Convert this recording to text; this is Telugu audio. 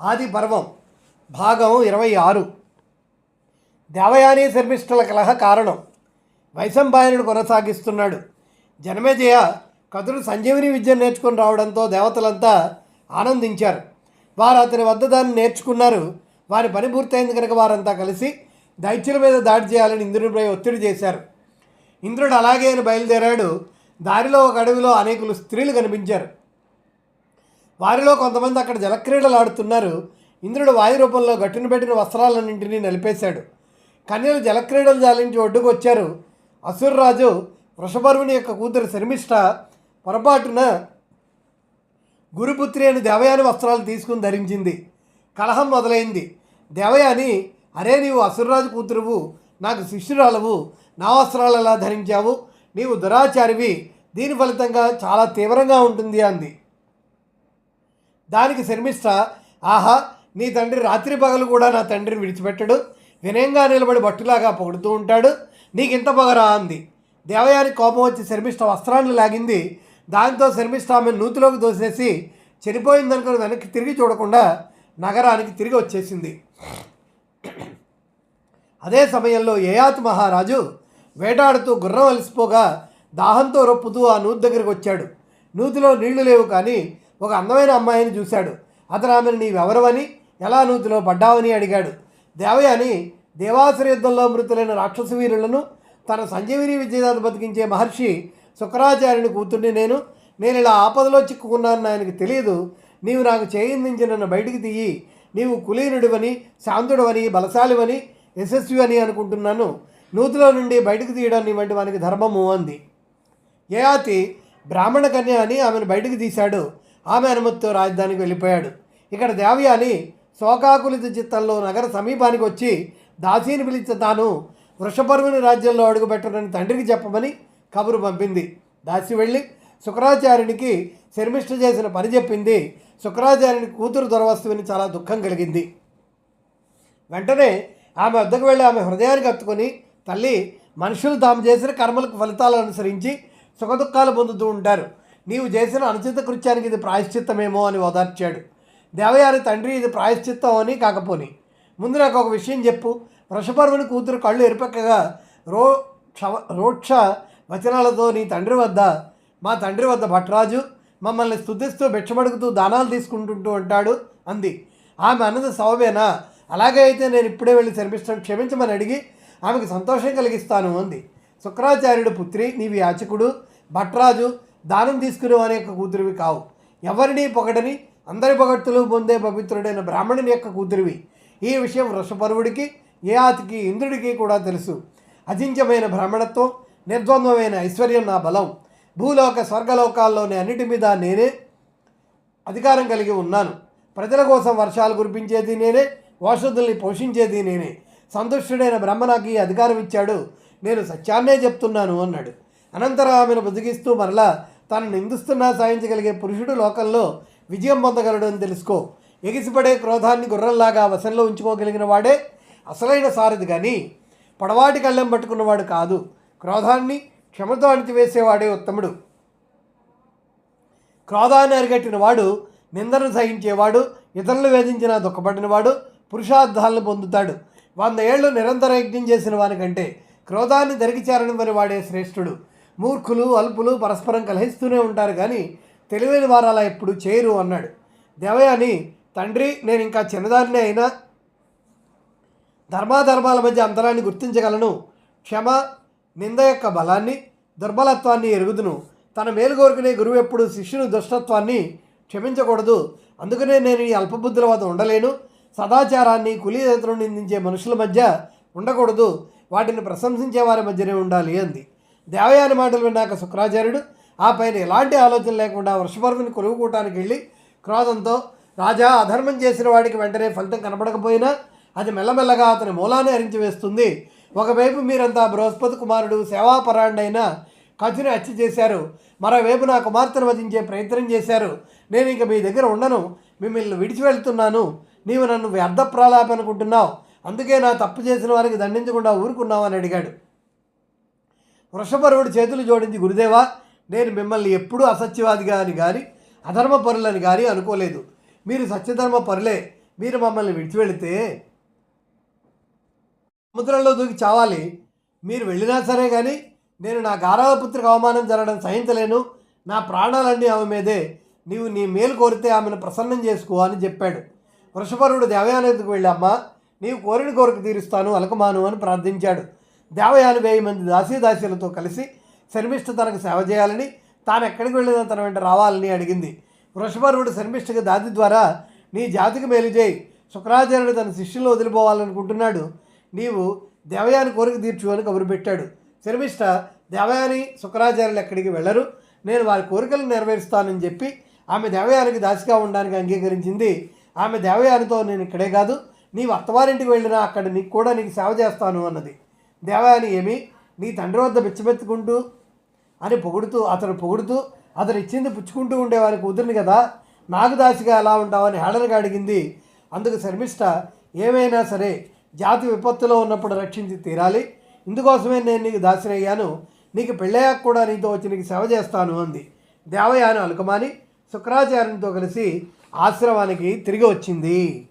ఆది పర్వం భాగం ఇరవై ఆరు దేవయాని శర్మిష్ఠుల కలహ కారణం. వైశంపాయనుడు కొనసాగిస్తున్నాడు. జనమేజయ కథుడు సంజీవిని విద్యను నేర్చుకుని రావడంతో దేవతలంతా ఆనందించారు. వారు అతని వద్ద దాన్ని నేర్చుకున్నారు. వారి పని పూర్తయింది కనుక వారంతా కలిసి దైత్యుల మీద దాడి చేయాలని ఇంద్రునిపై ఒత్తిడి చేశారు. ఇంద్రుడు అలాగే అని బయలుదేరాడు. దారిలో ఒక అడవిలో అనేకులు స్త్రీలు కనిపించారు. వారిలో కొంతమంది అక్కడ జలక్రీడలు ఆడుతున్నారు. ఇంద్రుడు వాయు రూపంలో గట్టును పెట్టిన వస్త్రాలన్నింటినీ నిలిపేశాడు. కన్యలు జలక్రీడలు జాలించి ఒడ్డుకు వచ్చారు అసురరాజు వృషభర్వుని యొక్క కూతురు శర్మిష్ట పొరపాటున గురుపుత్రి అని దేవయాని వస్త్రాలు తీసుకుని ధరించింది. కలహం మొదలైంది. దేవయాని అరే నీవు అసురరాజు కూతురువు నాకు శిష్యురాలవు నా వస్త్రాలు ఎలా ధరించావు? నీవు దురాచారివి దీని ఫలితంగా చాలా తీవ్రంగా ఉంటుంది అంది. దానికి శర్మిష్ట ఆహా నీ తండ్రి రాత్రి పగలు కూడా నా తండ్రిని విడిచిపెట్టడు. వినయంగా నిలబడి బట్టులాగా పొగుడుతూ ఉంటాడు. నీకింత పగరా? అంది. దేవయాని కోపం వచ్చి శర్మిష్ట వస్త్రాన్ని లాగింది. దాంతో శర్మిష్ట ఆమె నూతిలోకి దోసేసి చనిపోయిందనుకుని వెనక్కి తిరిగి చూడకుండా నగరానికి తిరిగి వచ్చేసింది. అదే సమయంలో ఏయాత్ మహారాజు వేటాడుతూ గుర్రం అలసిపోగా దాహంతో రొప్పుతూ ఆ నూతి దగ్గరికి వచ్చాడు. నూతిలో నీళ్ళు లేవు కానీ ఒక అందమైన అమ్మాయిని చూశాడు. అతను ఆమెను నీవెవరవని? ఎలా నూతిలో పడ్డావని? అడిగాడు. దేవయాని దేవాసుర యుద్ధంలో మృతులైన రాక్షస వీరులను తన సంజీవిని విజయదాత బతికించే మహర్షి శుక్రాచార్యుని కూతుర్ని నేను నేను ఇలా ఆపదలో చిక్కుకున్నానని ఆయనకు తెలియదు. నీవు నాకు చేయిందించి నన్ను బయటికి తీయి. నీవు కులీనుడివని శాంతుడవని బలశాలివని యశస్వి అని అనుకుంటున్నాను. నూతిలో నుండి బయటకు తీయడం వంటి మనకి ధర్మము అంది. యయాతి బ్రాహ్మణ కన్య అని ఆమెను బయటకు తీశాడు. ఆమె అనుమతితో రాజధానికి వెళ్ళిపోయాడు. ఇక్కడ దేవయాని శోకాకులిత చిత్తంలో నగర సమీపానికి వచ్చి దాసీని పిలిచి తాను వృషపర్వుని రాజ్యంలో అడుగుపెట్టనని తండ్రికి చెప్పమని కబురు పంపింది. దాసి వెళ్ళి శుక్రాచార్యునికి శర్మిష్ట చేసిన పని చెప్పింది. శుక్రాచార్యుని కూతురు దొరవస్తువుని చాలా దుఃఖం కలిగింది. వెంటనే ఆమె వద్దకు వెళ్ళి ఆమె హృదయానికి హత్తుకొని తల్లి మనుషులు తాము చేసిన కర్మలకు ఫలితాలు అనుసరించి సుఖదుఖాలు పొందుతూ ఉంటారు. నీవు చేసిన అనుచిత కృత్యానికి ఇది ప్రాయశ్చిత్తమేమో అని ఓదార్చాడు. దేవయారి తండ్రి ఇది ప్రాయశ్చిత్తం అని కాకపోని. ముందు నాకు ఒక విషయం చెప్పు. వృషపర్వుని కూతురు కళ్ళు ఎరుపెక్కగా రో క్షవ రోక్ష వచనాలతో నీ తండ్రి వద్ద మా తండ్రి వద్ద భట్రాజు మమ్మల్ని స్తుతిస్తూ భిక్షమడుగుతూ దానాలు తీసుకుంటుంటూ ఉంటాడు అంది. ఆమె అన్నది సవబేనా అలాగే అయితే నేను ఇప్పుడే వెళ్ళి శర్మిష్టం క్షమించమని అడిగి ఆమెకు సంతోషం కలిగిస్తాను అంది. శుక్రాచార్యుడు పుత్రి నీవి యాచకుడు భట్రాజు దానం తీసుకునే వారి యొక్క కూతురివి కావు. ఎవరిని పొగడని అందరి పొగడ్తులు పొందే పవిత్రుడైన బ్రాహ్మణుని యొక్క కూతురివి. ఈ విషయం వృషపరువుడికి యయాతికి ఇంద్రుడికి కూడా తెలుసు. అజించమైన బ్రాహ్మణత్వం నిర్ద్వంద్వమైన ఐశ్వర్యం నా బలం. భూలోక స్వర్గలోకాల్లోని అన్నిటి మీద నేనే అధికారం కలిగి ఉన్నాను. ప్రజల కోసం వర్షాలు కురిపించేది నేనే ఓషధుల్ని పోషించేది నేనే. సంతుష్టుడైన బ్రహ్మ నాకు ఈ అధికారం ఇచ్చాడు. నేను సత్యాన్నే చెప్తున్నాను అన్నాడు. అనంతరం ఆమెను బతికిస్తూ మరలా తాను నిందిస్తున్నా సాధించగలిగే పురుషుడు లోకంలో విజయం పొందగలడు అని తెలుసుకో. ఎగిసిపడే క్రోధాన్ని గుర్రంలాగా వశంలో ఉంచుకోగలిగిన వాడే అసలైన సారథి కానీ పొడవాటి కళ్ళెం పట్టుకున్నవాడు కాదు. క్రోధాన్ని క్షమతో అణిచివేసేవాడే ఉత్తముడు. క్రోధాన్ని అరిగట్టిన వాడు నిందను సహించేవాడు ఇతరులు వేధించిన దుఃఖపడినవాడు పురుషార్థాలను పొందుతాడు. వంద ఏళ్ళు నిరంతర యజ్ఞం చేసిన వానికంటే క్రోధాన్ని దరికిచారని వాడే శ్రేష్ఠుడు. మూర్ఖులు అల్పులు పరస్పరం కలహిస్తూనే ఉంటారు కానీ తెలివైన వారు అలా ఎప్పుడు చేయరు అన్నాడు. దేవయాని తండ్రి నేను ఇంకా చిన్నదాన్నే అయినా ధర్మాధర్మాల మధ్య అంతరాన్ని గుర్తించగలను. క్షమ నింద యొక్క బలాన్ని దుర్బలత్వాన్ని ఎరుగుదును. తన మేలు కోరుకునే గురువు ఎప్పుడు శిష్యుని దుష్టత్వాన్ని క్షమించకూడదు. అందుకనే నేను ఈ అల్పబుద్ధుల వద్ద ఉండలేను. సదాచారాన్ని కులీతలను నిందించే మనుషుల మధ్య ఉండకూడదు. వాటిని ప్రశంసించే వారి మధ్యనే ఉండాలి అంది. దేవయాని మాటలు విన్నాక శుక్రాచార్యుడు ఆ పైన ఎలాంటి ఆలోచన లేకుండా వృషభర్మిని కొలువుకోవటానికి వెళ్ళి క్రోధంతో రాజా అధర్మం చేసిన వాడికి వెంటనే ఫలితం కనపడకపోయినా అది మెల్లమెల్లగా అతని మూలాన్ని అరించి వేస్తుంది. ఒకవైపు మీరంతా బృహస్పతి కుమారుడు సేవాపరాండైన కచుని హత్య చేశారు. మరోవైపు నా కుమార్తెను వధించే ప్రయత్నం చేశారు. నేను ఇంక మీ దగ్గర ఉండను. మిమ్మల్ని విడిచి వెళ్తున్నాను. నీవు నన్ను వ్యర్థ ప్రాలాపనుకుంటున్నావు అందుకే నా తప్పు చేసిన వారికి దండించకుండా ఊరుకున్నావు అని అడిగాడు. వృషపరువుడు చేతులు జోడించి గురుదేవా నేను మిమ్మల్ని ఎప్పుడూ అసత్యవాదిగా అని కానీ అధర్మ పరులని కానీ అనుకోలేదు. మీరు సత్యధర్మ పరులే మీరు మమ్మల్ని విడిచి వెళితే సముద్రంలో దూకి చావాలి. మీరు వెళ్ళినా సరే కానీ నేను నా గారావపుత్రికి అవమానం జరగడం సహించలేను. నా ప్రాణాలన్నీ ఆమె మీదే. నీవు నీ మేలు కోరితే ఆమెను ప్రసన్నం చేసుకో అని చెప్పాడు. వృషభరుడు దేవయానందకు వెళ్ళి అమ్మ నీవు కోరిన కోరిక తీరుస్తాను అలకమాను అని ప్రార్థించాడు. దేవయాని వేయి మంది దాసీదాసీలతో కలిసి శర్మిష్ఠ తనకు సేవ చేయాలని తాను ఎక్కడికి వెళ్ళినా తన వెంట రావాలని అడిగింది. వృషభరుడు శర్మిష్ఠకి దాది ద్వారా నీ జాతికి మేలు చేయి. శుక్రాచార్యుడు తన శిష్యులు వదిలిపోవాలనుకుంటున్నాడు. నీవు దేవయాని కోరిక తీర్చు అని కబురు పెట్టాడు. శర్మిష్ఠ దేవయాని శుక్రాచార్యులు ఎక్కడికి వెళ్ళరు. నేను వారి కోరికలు నెరవేరుస్తానని చెప్పి ఆమె దేవయానికి దాసిగా ఉండడానికి అంగీకరించింది. ఆమె దేవయానితో నేను ఇక్కడే కాదు. నీవు అత్తవారింటికి వెళ్ళినా అక్కడ నీకు కూడా నీకు సేవ చేస్తాను అన్నది. దేవయాని ఏమి? నీ తండ్రి వద్ద బిచ్చబెత్తుకుంటూ అని పొగుడుతూ అతను పొగుడుతూ అతను ఇచ్చింది పుచ్చుకుంటూ ఉండేవారి కూతురిని కదా నాకు దాసిగా ఎలా ఉంటావని హేళనగా అడిగింది. అందుకు శర్మిష్ట ఏమైనా సరే జాతి విపత్తులో ఉన్నప్పుడు రక్షించి తీరాలి. ఇందుకోసమే నేను నీకు దాసినయ్యాను నీకు పెళ్ళయ్యాక కూడా నీతో వచ్చి నీకు సేవ చేస్తాను అంది. దేవయాను అలుకమాని శుక్రాచార్యునితో కలిసి ఆశ్రమానికి తిరిగి వచ్చింది.